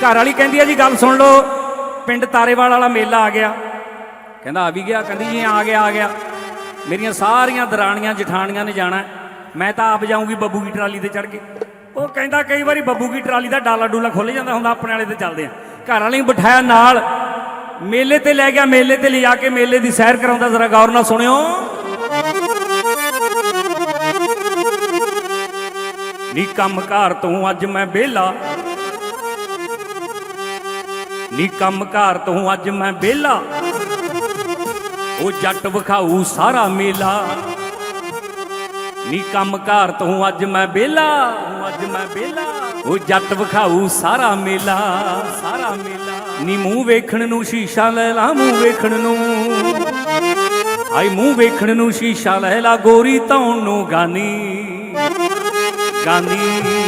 ਘਰ ਵਾਲੀ ਕਹਿੰਦੀ ਆ ਜੀ, ਗੱਲ ਸੁਣ ਲਓ। ਪਿੰਡ ਤਾਰੇਵਾਲ ਵਾਲਾ ਮੇਲਾ ਆ ਗਿਆ। ਕਹਿੰਦਾ, ਆ ਵੀ ਗਿਆ। ਕਹਿੰਦੀ ਜੀ, ਆ ਗਿਆ ਆ ਗਿਆ। ਮੇਰੀਆਂ ਸਾਰੀਆਂ ਦਰਾਣੀਆਂ, ਜਠਾਣੀਆਂ ਨੇ ਜਾਣਾ। ਮੈਂ ਤਾਂ ਆਪ ਜਾਊਂਗੀ ਬੱਬੂ ਦੀ ਟਰਾਲੀ ਤੇ ਚੜ ਕੇ। ਉਹ ਕਹਿੰਦਾ, ਕਈ ਵਾਰੀ ਬੱਬੂ ਦੀ ਟਰਾਲੀ ਦਾ ਡਾਲਾ ਡੂਲਾ ਖੁੱਲ ਜਾਂਦਾ ਹੁੰਦਾ, ਆਪਣੇ ਵਾਲੇ ਤੇ ਚੱਲਦੇ ਆ। ਘਰ ਵਾਲੇ ਨੂੰ ਬਿਠਾਇਆ ਨਾਲ। ਮੇਲੇ ਤੇ ਲੈ ਗਿਆ, ਮੇਲੇ ਤੇ ਲਿਜਾ ਕੇ ਮੇਲੇ ਦੀ ਸੈਰ ਕਰਾਉਂਦਾ। ਜ਼ਰਾ ਗੌਰ ਨਾਲ ਸੁਣਿਓ। ਨੀ ਕੰਮ ਘਰ ਤੋਂ ਅੱਜ ਮੈਂ ਵਿਹਲਾ। ਨੀ ਕੰਮ ਘਰ ਤੋਂ ਅੱਜ ਮੈਂ ਵਿਹਲਾ। ਉਹ ਜੱਟ ਵਿਖਾਊ ਸਾਰਾ ਮੇਲਾ। ਨੀ ਕੰਮ ਘਰ ਤੋਂ ਅੱਜ ਮੈਂ ਵਿਹਲਾ। ਅੱਜ ਮੈਂ ਵਿਹਲਾ। ਉਹ ਜੱਟ ਵਿਖਾਊ ਸਾਰਾ ਮੇਲਾ। ਸਾਰਾ ਮੇਲਾ। ਨੀ ਮੂੰਹ ਵੇਖਣ ਨੂੰ ਸ਼ੀਸ਼ਾ ਲੈ ਲਾ, ਮੂੰਹ ਵੇਖਣ ਨੂੰ। ਆਈ ਮੂੰਹ ਵੇਖਣ ਨੂੰ ਸ਼ੀਸ਼ਾ ਲੈ ਲਾ, ਗੋਰੀ ਧੌਣ ਨੂੰ ਗਾਨੀ। ਗਾਨੀ।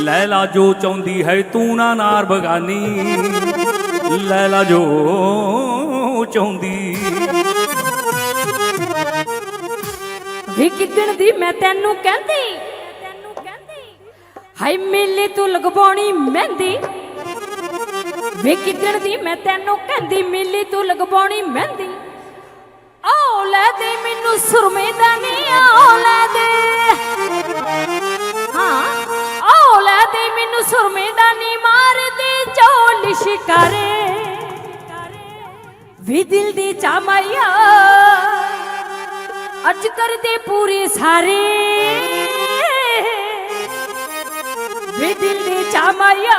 ਲੈਲਾ ਜੋ ਚਾਹੁੰਦੀ ਹੈ ਤੂੰ ਨਾ ਨਾਰ ਬਗਾਨੀ। ਲੈਲਾ ਜੋ ਚਾਹੁੰਦੀ। ਵੀ ਕਿਦਣ ਦੀ ਮੈਂ ਤੈਨੂੰ ਕਹਿੰਦੀ? ਹਾਈ ਮੇਲੇ ਤੂੰ ਲਗਵਾਉਣੀ ਮਹਿੰਦੀ। ਵੇ ਕਿਦਣ ਦੀ ਮੈਂ ਤੈਨੂੰ ਕਹਿੰਦੀ, ਮੇਲੇ ਤੂੰ ਲਗਵਾਉਣੀ ਮਹਿੰਦੀ। ਆਓ ਲੈ ਦੇ ਮੈਨੂੰ ਸੁਰਮੇ ਦਾ ਨੀ ਆਓ ਲੈ ਦੇ। ਹਾਂ। ਆਓ ਮੈਨੂੰ ਸੁਰਮੇ ਦਾ ਨੀ ਮਾਰ ਚੋਲ ਸ਼ਿਕਾਰੇ। ਵੀ ਦਿਲ ਦੀ ਚਾਮਾਇਆ ਅੱਜ ਕਰਦੇ ਪੂਰੇ ਸਾਰੇ। ਵੇ ਦਿਲ ਦੇ ਚਾਮਾਇਆ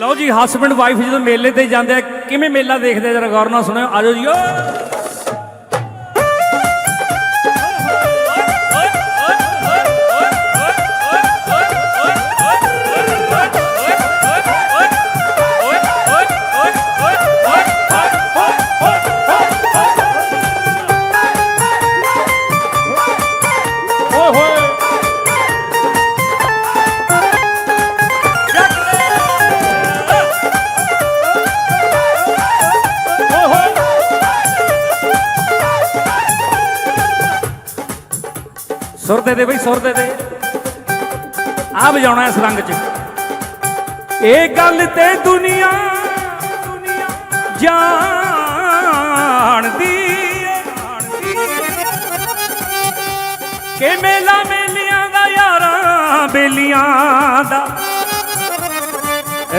ਲਓ ਜੀ ਹਸਬੰਡ ਵਾਈਫ ਜਦੋਂ ਮੇਲੇ ਤੇ ਜਾਂਦੇ ਆ, ਕਿਵੇਂ ਮੇਲਾ ਦੇਖਦੇ ਆ? ਜਰਾ ਗੌਰ ਨਾਲ ਸੁਣਿਓ। ਆਜੋ ਜੀ, ਓ। ਸੁਰ ਦੇ ਦੇ ਬਈ ਸੁਰ ਦੇ। ਦੇ ਆ ਵਜਾਉਣਾ ਇਸ ਰੰਗ 'ਚ। ਇਹ ਗੱਲ ਤੇ ਦੁਨੀਆ ਦੁਨੀਆ ਜਾਣਦੀ ਕਿ ਮੇਲਾ ਮੇਲੀਆਂ ਦਾ, ਯਾਰਾਂ ਬੇਲੀਆਂ ਦਾ।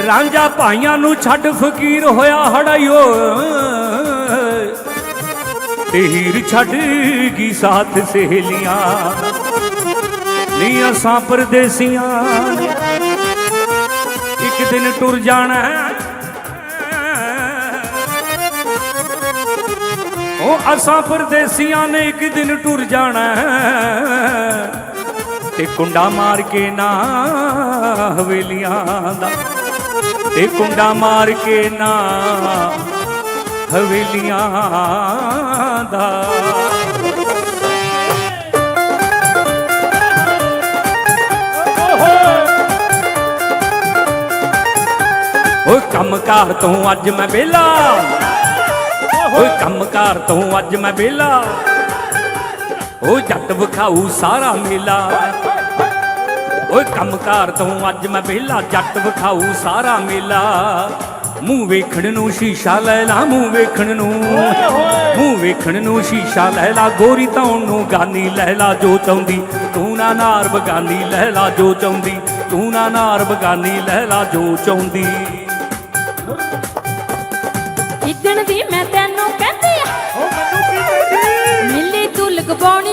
ਰਾਂਝਾ ਭਾਈਆਂ ਨੂੰ ਛੱਡ ਫਕੀਰ ਹੋਇਆ ਹੜਾਈਓ। ਤੇ ਹੀਰ ਛੱਡ ਗਈ ਸਾਥ ਸਹੇਲੀਆਂ। ਨੀ ਅਸਾਂ ਪਰਦੇਸੀਆਂ ਇੱਕ ਦਿਨ ਟੁਰ ਜਾਣਾ ਉਹ ਅਸਾਂ ਪਰਦੇਸੀਆਂ ਨੇ ਇੱਕ ਦਿਨ ਟੁਰ ਜਾਣਾ ਹੈ। ਤੇ ਕੁੰਡਾ ਮਾਰ ਕੇ ਨਾ ਹਵੇਲੀਆਂ ਦਾ। ਤੇ ਕੁੰਡਾ ਮਾਰ ਕੇ ਨਾ ਹਵੇਲੀਆਂ ਦਾ। ਕੰਮਕਾਰ ਤੋਂ ਅੱਜ ਮੈਂ ਵਿਹਲਾ। ਓਏ ਕੰਮਕਾਰ ਤੋਂ ਅੱਜ ਮੈਂ ਵਿਹਲਾ। ਓ ਜੱਟ ਵਿਖਾਊ ਸਾਰਾ ਮੇਲਾ। ਓਏ ਕੰਮਕਾਰ ਤੋਂ ਅੱਜ ਮੈਂ ਵਿਹਲਾ, ਜੱਟ ਵਿਖਾਊ ਸਾਰਾ ਮੇਲਾ। ਮੂੰਹ ਵੇਖਣ ਨੂੰ ਸ਼ੀਸ਼ਾ ਲੈ ਲਾ, ਮੂੰਹ ਵੇਖਣ ਨੂੰ। ਮੂੰਹ ਵੇਖਣ ਨੂੰ ਸ਼ੀਸ਼ਾ ਲੈ ਲਾ, ਗੋਰੀ ਧੌਣ ਨੂੰ ਗਾਨੀ ਲੈ ਲਾ, ਜੋ ਚਾਹੁੰਦੀ ਤੂੰ ਨਾ ਨਾਰ ਬਗਾਨੀ ਲੈ ਲਾ, ਜੋ ਚਾਹੁੰਦੀ ਤੂੰ ਨਾ ਨਾਰ ਬਗਾਨੀ ਲੈ ਲਾ, ਜੋ ਚਾਹੁੰਦੀ। ਕਿਦਣ ਦੀ ਮੈਂ ਤੈਨੂੰ ਕਹਿੰਦੀ ਆ। ਓ ਮੈਨੂੰ ਕੀ ਕਹਿੰਦੀ? ਮਿਲੀ ਤੂੰ ਲਗਵਾਉਣੀ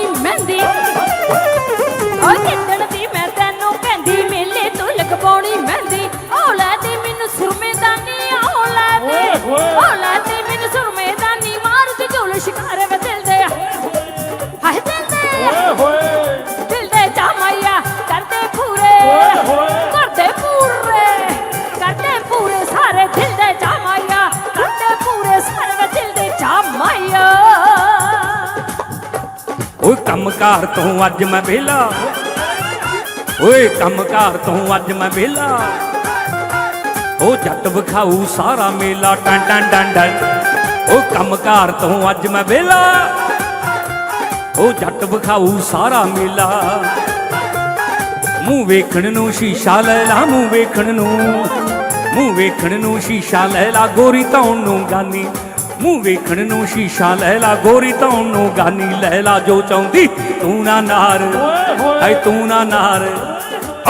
ਓਏ ਕੰਮਕਾਰ ਤੋਂ ਅੱਜ ਮੈਂ ਵਿਹਲਾ। ਓਏ ਕੰਮਕਾਰ ਤੋਂ ਅੱਜ ਮੈਂ ਵਿਹਲਾ। ਓ ਜੱਟ ਵਿਖਾਊ ਸਾਰਾ ਮੇਲਾ ਟੰ ਟੰ ਟੰ ਟੰ ਓ ਕੰਮਕਾਰ ਤੋਂ ਅੱਜ ਮੈਂ ਵਿਹਲਾ। ਉਹ ਜੱਟ ਵਿਖਾਊ ਸਾਰਾ ਮੇਲਾ। ਮੂੰਹ ਵੇਖਣ ਨੂੰ ਸ਼ੀਸ਼ਾ ਲੈ ਲਾ, ਮੂੰਹ ਵੇਖਣ ਨੂੰ। ਮੂੰਹ ਵੇਖਣ ਨੂੰ ਸ਼ੀਸ਼ਾ ਲੈ ਲਾ, ਗੋਰੀ ਧੌਣ ਨੂੰ ਗਾਨੀ। ਮੂੰਹ ਵੇਖਣ ਨੂੰ ਸ਼ੀਸ਼ਾ ਲੈ ਲਾ, ਗੋਰੀ ਧੌਣ ਨੂੰ ਗਾਨੀ ਲੈ ਲਾ, ਜੋ ਚਾਹੁੰਦੀ ਤੂੰ ਨਾ ਨਾਰ। ਐ ਤੂੰ ਨਾ ਨਾਰ।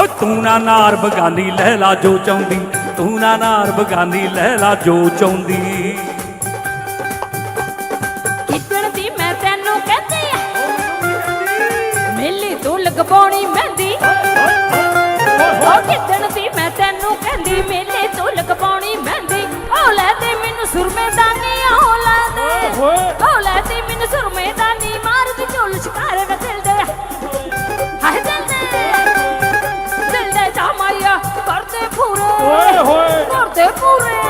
ਓ, ਤੂੰ ਨਾ ਨਾਰ, ਬਗਾਨੀ ਲੈ ਲਾ, ਜੋ ਚਾਹੁੰਦੀ। ਤੂੰ ਨਾ ਨਾਰ, ਬਗਾਨੀ ਲੈ ਲਾ, ਜੋ ਚਾਹੁੰਦੀ। ਕਿੱਦਣ ਦੀ ਮੈਂ ਤੈਨੂੰ ਕਹਿੰਦੀ ਆ। ਮੇਲੇ ਤੋਂ ਲਗਵਾਉਣੀ ਮਹਿੰਦੀ। ਓਏ ਹੋਏ। ਕਰਦੇ ਪੂਰੇ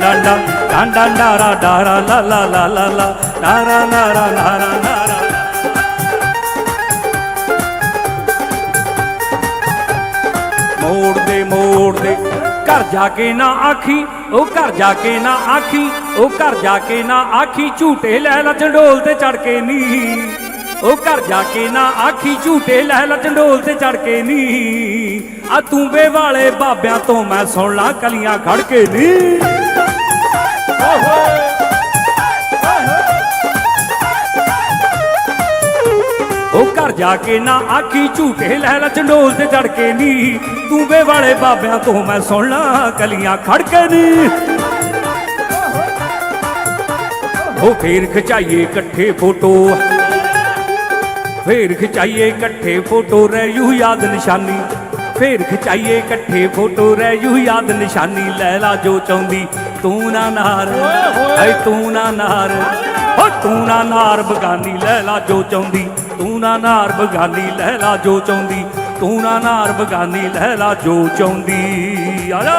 ਡਾਂ ਡਾਂ ਡਾਰਾ ਡਾਰਾ ਲਾ ਲਾ ਲਾ ਲਾ ਲਾ ਨਾਰਾ ਨਾਰਾ ਨਾਰਾ ਨਾਰਾ ਮੋੜ ਦੇ ਮੋੜ ਦੇ, ਘਰ ਜਾ ਕੇ ਨਾ ਆਖੀ, ਉਹ ਘਰ ਜਾ ਕੇ ਨਾ ਆਖੀ, ਉਹ ਘਰ ਜਾ ਕੇ ਨਾ ਆਖੀ, ਝੂਟੇ ਲੈ ਲਾ ਝੰਡੋਲ ਤੇ ਚੜ ਕੇ ਨੀ। ਉਹ ਘਰ ਜਾ ਕੇ ਨਾ ਆਖੀ, ਝੂਟੇ ਲੈ ਲਾ ਝੰਡੋਲ ਤੇ ਚੜ ਕੇ ਨੀ। ਆ ਤੂੰਬੇ ਵਾਲੇ ਬਾਬਿਆਂ ਤੋਂ ਮੈਂ ਸੁਣ ਲਾ, ਕਲੀਆਂ ਖੜ ਕੇ ਨੀ। ਉਹ ਘਰ ਜਾ ਕੇ ਨਾ ਆਖੀ, ਝੂਟੇ ਲੈ ਲਾ ਚੰਡੋਲ ਤੇ ਚੜ ਕੇ ਨੀ। ਤੂੰਬੇ ਵਾਲੇ ਬਾਬਿਆਂ ਤੋਂ ਮੈਂ ਸੁਣ ਲਾ, ਕਲੀਆਂ ਖੜ ਕੇ ਨੀ। ਉਹ ਫੇਰ ਖਚਾਈਏ ਇਕੱਠੇ ਫੋਟੋ। ਫੇਰ ਖਿਚਾਈਏ ਇਕੱਠੇ ਫੋਟੋ, ਰਹਿ ਯੂ ਯਾਦ ਨਿਸ਼ਾਨੀ। ਫੇਰ ਖਿਚਾਈਏ ਇਕੱਠੇ ਫੋਟੋ, ਰਹਿ ਯੂ ਯਾਦ ਨਿਸ਼ਾਨੀ। ਲੈ ਲਾ ਜੋ ਚਾਹੁੰਦੀ ਤੂੰ ਨਾ ਨਾਰ ਐ ਤੂੰ ਨਾ ਨਾਰ। ਓ ਤੂੰ ਨਾ ਨਾਰ, ਬਗਾਨੀ ਲੈ ਲਾ ਜੋ ਚਾਹੁੰਦੀ। ਤੂੰ ਨਾ ਨਾਰ, ਬਗਾਨੀ ਲੈ ਲਾ ਜੋ ਚਾਹੁੰਦੀ। ਤੂੰ ਨਾ ਨਾਰ, ਬਗਾਨੀ ਲੈ ਲਾ ਜੋ ਚਾਹੁੰਦੀ। ਆ ਜਾ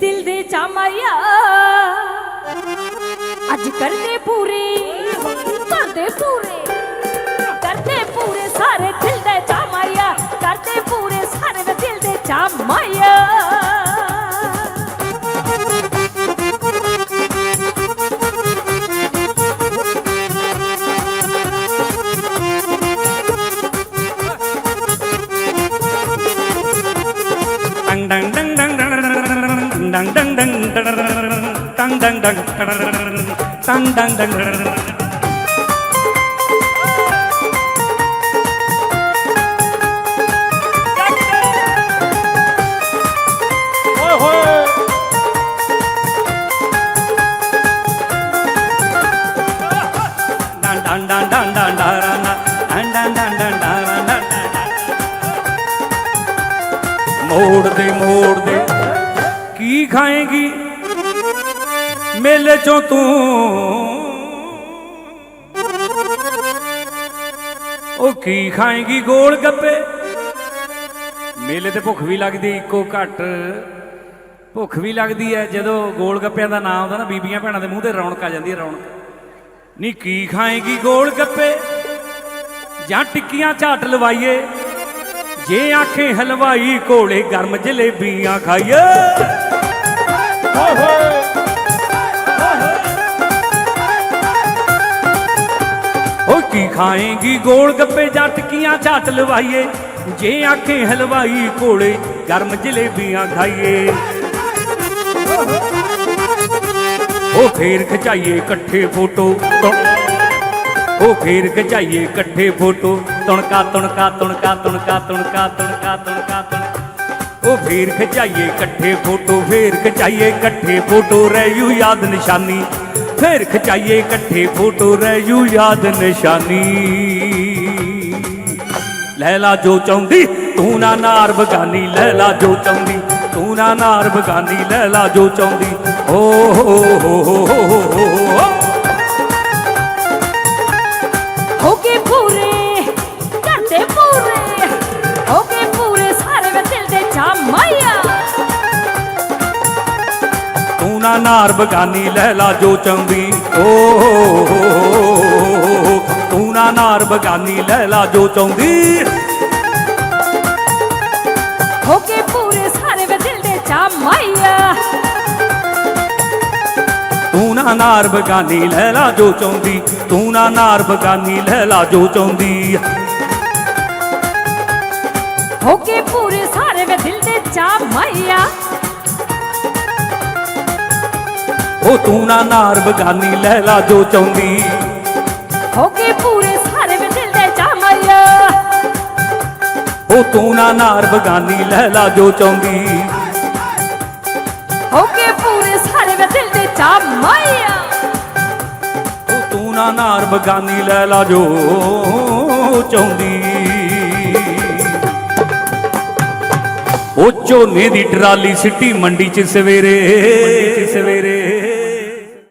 ਦਿਲ ਦੇ ਚਾਮਾਇਆ ਅੱਜ ਕਰਦੇ ਪੂਰੇ ਕਰਦੇ ਪੂਰੇ ਕਰਦੇ ਪੂਰੇ ਸਾਰੇ ਦਿਲ ਦੇ ਚਾਮਾਇਆ ਕਰਦੇ ਪੂਰੇ ਸਾਰੇ ਵੇ ਦਿਲ ਦੇ ਚਾਮਾਇਆ தங் தங் தங் தங் தங் தங் தங் தங் தங் மூடுதே மூடுதே ਕੀ ਖਾਏਗੀ। ਮੇਲੇ ਚੋਂ ਤੂੰ ਉਹ ਕੀ ਖਾਏਗੀ ਗੋਲ ਗੱਪੇ? ਮੇਲੇ ਤੇ ਭੁੱਖ ਵੀ ਲੱਗਦੀ, ਇੱਕੋ ਘੱਟ। ਭੁੱਖ ਵੀ ਲੱਗਦੀ ਹੈ ਜਦੋਂ ਗੋਲ ਗੱਪਿਆਂ ਦਾ ਨਾਮ ਆਉਂਦਾ ਨਾ, ਬੀਬੀਆਂ ਭੈਣਾਂ ਦੇ ਮੂੰਹ ਤੇ ਰੌਣਕ ਆ ਜਾਂਦੀ ਹੈ ਰੌਣਕ। ਨੀ ਕੀ ਖਾਏਗੀ ਗੋਲ ਗੱਪੇ? ਜਾਂ ਟਿੱਕੀਆਂ ਝਾਟ ਲਵਾਈਏ? ਜੇ ਆਖੇ ਹਲਵਾਈ ਕੋਲੇ ਗਰਮ ਜਲੇਬੀਆਂ ਖਾਈਏ। ਓ ਕੀ ਖਾਏਗੀ? ਗੋਲ ਗੱਪੇ ਜਾਂ ਟਿੱਕੀਆਂ ਝਾਟ ਲਵਾਈਏ? ਜੇ ਆਖੇ ਹਲਵਾਈ ਕੋਲੇ, ਗਰਮ ਜਲੇਬੀਆਂ ਖਾਈਏ। ਉਹ ਫੇਰ ਖਚਾਈਏ ਇਕੱਠੇ ਫੋਟੋ। ਉਹ ਫੇਰ ਖਚਾਈਏ ਇਕੱਠੇ ਫੋਟੋ। ਤੁਣਕਾ ਤੁਣਕਾ ਤੁਣਕਾ ਤੁਣਕਾ ਤੁਣਕਾ ਤੁਣਕਾ ਤੁਣਕਾ ਤੁਣਕਾ। ਉਹ ਫੇਰ ਖਚਾਈਏ ਇਕੱਠੇ ਫੋਟੋ, ਫੇਰ ਖਚਾਈਏ ਇਕੱਠੇ ਫੋਟੋ, ਰਹਿ ਯਾਦ ਨਿਸ਼ਾਨੀ। ਫੇਰ ਖਚਾਈਏ ਇਕੱਠੇ ਫੋਟੋ, ਰਹਿ ਯਾਦ ਨਿਸ਼ਾਨੀ। ਲੈਲਾ ਜੋ ਚਾਹੁੰਦੀ, ਤੂੰ ਨਾ ਨਾਰ ਬਗਾਨੀ, ਲੈਲਾ ਜੋ ਚਾਹੁੰਦੀ, ਤੂੰ ਨਾ ਨਾਰ ਬਗਾਨੀ, ਲੈਲਾ ਜੋ ਚਾਹੁੰਦੀ। ਓ, ਹੋ ਹੋ ਹੋ ਹੋ ਹੋ ਹੋ ਹੋ ਕੇ ਪੂਰੇ ਤੂੰ ਨਾ ਨਾਰ ਬਗਾਨੀ ਲੈਲਾ ਜੋ ਚਾਹੁੰਦੀ ਓ। ਤੂੰ ਨਾ ਨਾਰ ਬਗਾਨੀ ਲੈਲਾ ਜੋ ਚਾਹੁੰਦੀ ਹੋ ਕੇ ਪੂਰੇ ਸਾਰੇ ਵੇ ਦਿਲ ਦੇ ਚਾ ਮਾਇਆ। ਤੂੰ ਨਾ ਨਾਰ ਬਗਾਨੀ ਲੈਲਾ ਜੋ ਚਾਹੁੰਦੀ ਤੂੰ ਨਾ ਨਾਰ ਬਗਾਨੀ ਲੈਲਾ ਜੋ ਚਾਹੁੰਦੀ ਹੋ ਕੇ ਪੂਰੇ ਦਿਲ ਚਾ ਮਾਇਆ। ਉਹ ਤੂੰ ਨਾ ਨਾਰ ਬਗਾਨੀ ਲੈਲਾ ਜੋ ਚਾਹੁੰਦੀ। ਹੋ ਕੇ ਪੂਰੇ ਸਾਰੇ ਵੇ ਦਿਲ ਦੇ ਚਾ ਮਾਇਆ। ਉਹ ਤੂੰ ਨਾ ਨਾਰ ਬਗਾਨੀ ਲੈਲਾ ਜੋ ਚਾਹੁੰਦੀ। ਹੋ ਕੇ ਪੂਰੇ ਸਾਰੇ ਵੇ ਦਿਲ ਦੇ ਚਾ ਮਾਇਆ। ਉਹ ਤੂੰ ਨਾ ਨਾਰ ਬਗਾਨੀ ਲੈਲਾ ਜੋ ਚਾਹੁੰਦੀ। ਝੋਨੇ ਦੀ ਟਰਾਲੀ ਸਿੱਟੀ ਮੰਡੀ 'ਚ ਸਵੇਰੇ।